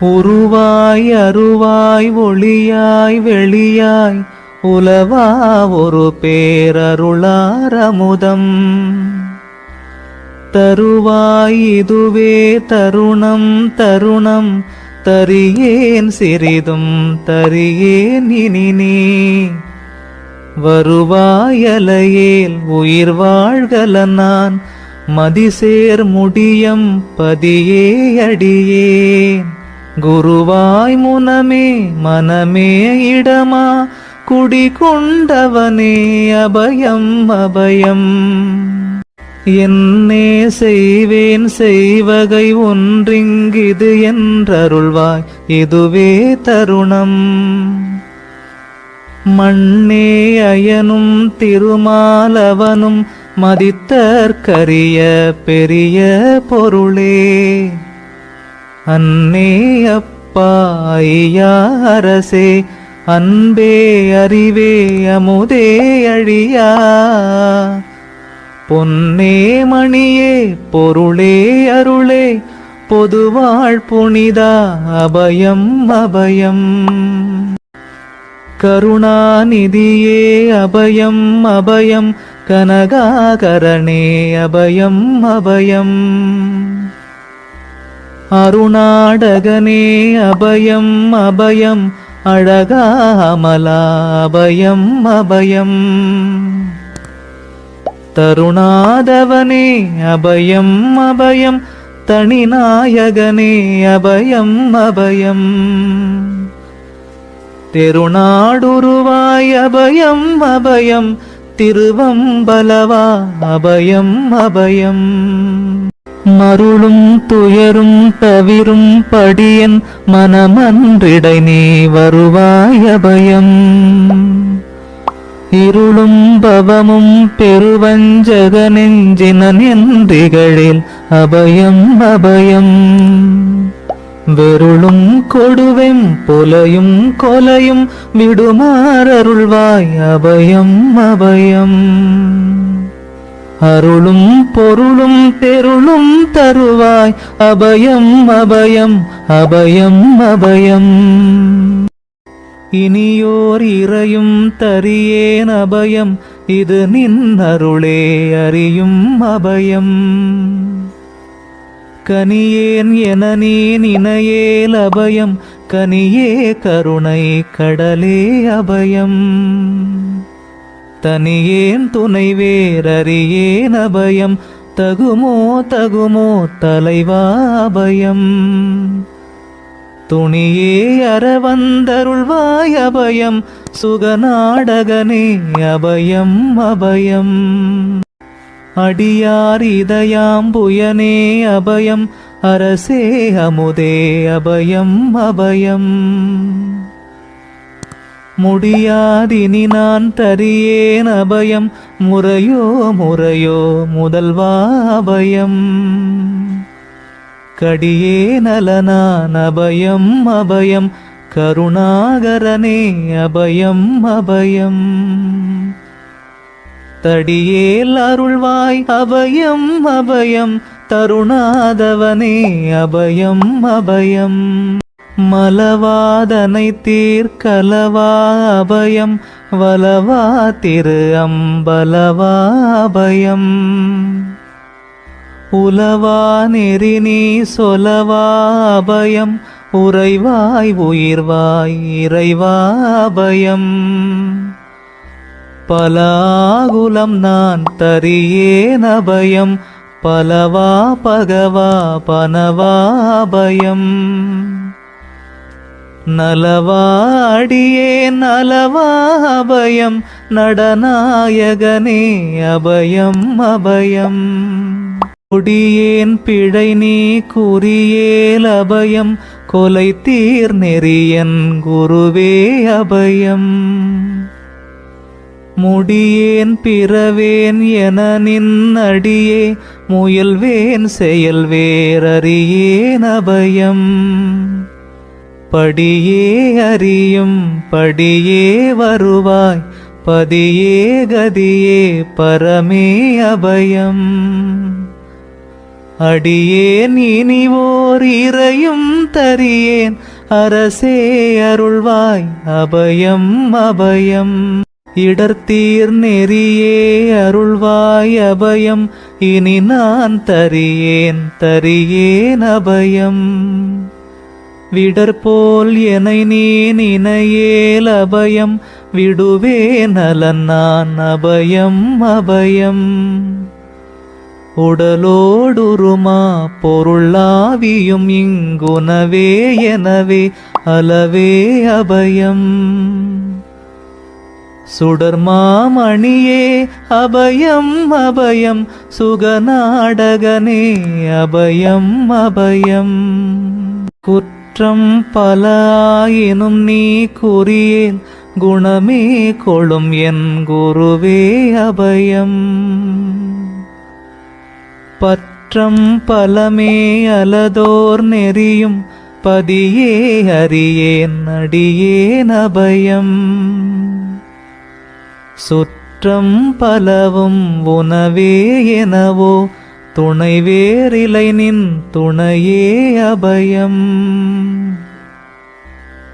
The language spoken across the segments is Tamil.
உருவாய் அருவாய் ஒளியாய் வெளியாய் உலவா ஒரு பேரருளாரமுதம் தருவாய் இதுவே தருணம் தருணம் தரியேன் சிறிதும் தரியேன் இனினே. வருவாயலையேல் உயிர் வாழ்கல நான் மதிசேர் முடியம் பதியே அடியேன். குருவாய் முனமே மனமே இடமா குடி கொண்டவனே அபயம் அபயம். என்னே செய்வேன் செய்வகை ஒன்றிங்கிது என்றருள்வாய் இதுவே தருணம். மண்ணே அயனும் திருமாலவனும் மதித்தற்கரிய பெரிய பொருளே. அன்னே அப்பா ஐயா அன்பே அறிவே அமுதே அழியா? பொன்னே மணியே பொருளே அருளே பொதுவாழ் புனிதா அபயம் அபயம். கருணாநிதியே அபயம் அபயம். கனகாகரணே அபயம் அபயம். அருணாடகனே அபயம் அபயம் அழகாமலாபயம் அபயம். தருணாதவனே அபயம் அபயம் தனிநாயகனே அபயம் அபயம். தெருநாடுருவாய் அபயம் அபயம் திருவம்பலவா அபயம் அபயம். மருளும் துயரும் தவிரும் படியன் மனமன்றிடை நீ வருவாய் அபயம். இருளும் பவமும் பெருவஞ்சக நெஞ்சினன் என்றிகளில் அபயம் அபயம். வெருளும் கொடுவெம் புலையும் கொலையும் விடுமாறருள்வாய் அபயம் அபயம். அருளும் பொருளும் தெருளும் தருவாய். அபயம் அபயம் அபயம் அபயம். இனியோர் இறையும் தரியேன் அபயம். இது நின் அருளே அறியும் அபயம். கனியேன் என நீ நினையேல் அபயம். கனியே கருணை கடலே அபயம். தனியேன் துணை வேறறியேன் அபயம்? தகுமோ தகுமோ தலைவாபயம் துணியே அறவந்தருள்வாய் அபயம்? சுகநாடகனே அபயம் அபயம். அடியார் இதயாம்புயனே அபயம்? அரசே அமுதே அபயம் அபயம். முடியாதினி நான் தரியேன் அபயம். முறையோ முறையோ முதல்வாபயம் கடியே நலனான் அபயம் அபயம். கருணாகரனே அபயம் அபயம். தடியேல் அருள்வாய் அபயம் அபயம். தருணாதவனே அபயம் அபயம். மலவாதனை தீர்க்கலவா அபயம் வலவா திரு அம்பலவா அபயம். உலவா நெறி நீ சொலவா அபயம் உறைவாய் உயிர்வாய் இறைவா அபயம். பலாகுலம் நான் தரியேன் அபயம் பலவா பகவா பனவா நலவாடியே நலவாபயம். நடநாயகனே அபயம் அபயம். கொடியேன் பிழை நீ குறியேல் அபயம். கொலை தீர் நெறியன் குருவே அபயம். முடியேன் பிறவேன் என நின் அடியே. முயல்வேன் செயல் வேறறியேன் அபயம். படியே அறியும் படியே வருவாய் பதியே கதியே பரமே அபயம். அடியேன் இனிவோர் இறையும் தரியேன் அரசே அருள்வாய் அபயம் அபயம். இடர்த்தீர் நெறியே அருள்வாய் அபயம். இனி நான் தரியேன் தரியேன் அபயம். விடற்போல் எனை நீ நினையேல் அபயம். விடுவே நலன் நான் அபயம் அபயம். உடலோடுருமா பொருளாவியும் இங்குனவே எனவே அளவே அபயம். சுடர்மாமணியே அபயம் அபயம். சுகநாடகனே அபயம் அபயம். குற்ற குற்றம் பல ஆயினும் நீ கூறியேன். குணமே கொளும் என் குருவே அபயம். பற்றம் பலமே அலதோர் நெறியும். பதியே அறியேன் அடியேன் அபயம். சுற்றம் பலவும் உணவே எனவோ. துணை வேறிலை நின் துணையே அபயம்.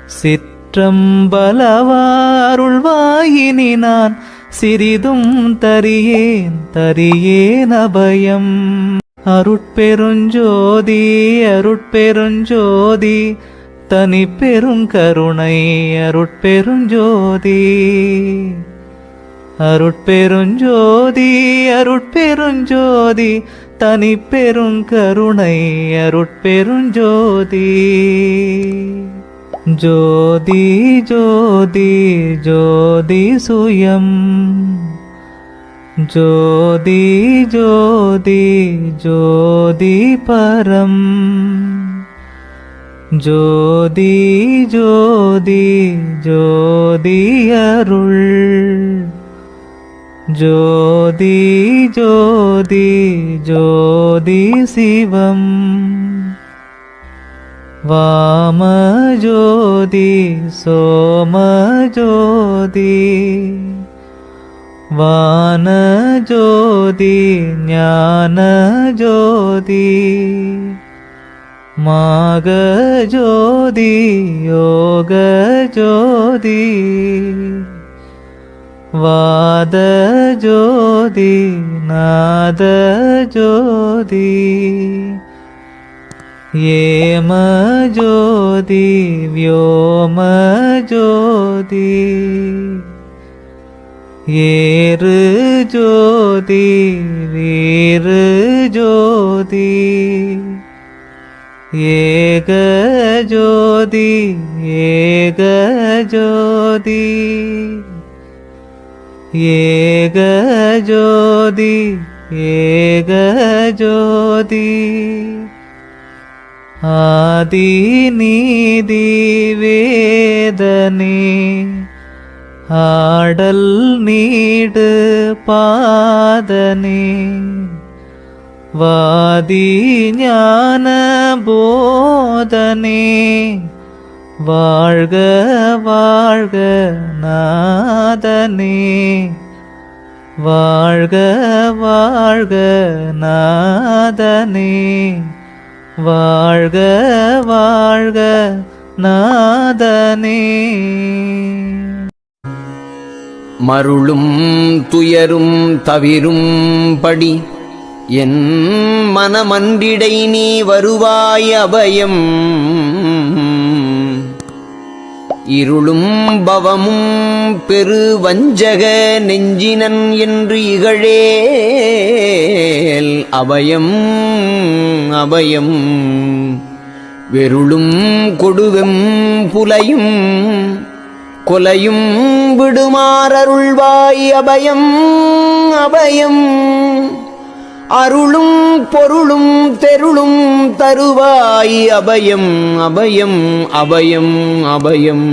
சிற்றம் பலவாருள்வாயினி நான் சிறிதும் தரியேன் தரியேன் அபயம். அருட்பெருஞ்சோதி அருட்பெருஞ்சோதி தனி பெருங்கருணை அருட்பெருஞ்சோதி. அருட்பெருஞ்சோதி அருட்பெருஞ்சோதி தனி பெருங்கருணை அருட்பெருஞ்சோதி ஜோதி ஜோதி ஜோதி சுயம். ஜோதி ஜோதி ஜோதி பரம். ஜோதி ஜோதி ஜோதி அருள். ஜோதி ஜோதி ஜோதி சிவம். வாம ஜோதி சோம ஜோதி. வான ஜோதி ஞான ஜோதி. மாக ஜோதி யோக ஜோதி. வாத ஜோதி நாத ஜோதி ஏம ஜோதி வியோம ஜோதி ஏறு ஜோதி வீரு ஜோதி ஏக ஜோதி ஏக ஜோதி ഏകജ്യോതി ഏകജ്യോതി. ആദിനീതി വേദനേ ആടൽ നീട് പാദനേ. വാദി ജ്ഞാന ബോധനേ வாழ்க வாழ்க நாதனே. வாழ்க வாழ்க நாதனே. வாழ்க வாழ்க நாதனே. மருளும் துயரும் தவிரும் படி என் மனமன்றிடை நீ வருவாய் அபயம். இருளும் பவமும் பெரு வஞ்சக நெஞ்சினன் என்று இகழேல். அபயம் அபயம். வெருளும் கொடுவெம் புலையும் கொலையும் விடுமாறருள்வாய். அபயம் அபயம். அருளும் பொருளும் தெருளும் தருவாய். அபயம் அபயம் அபயம் அபயம்.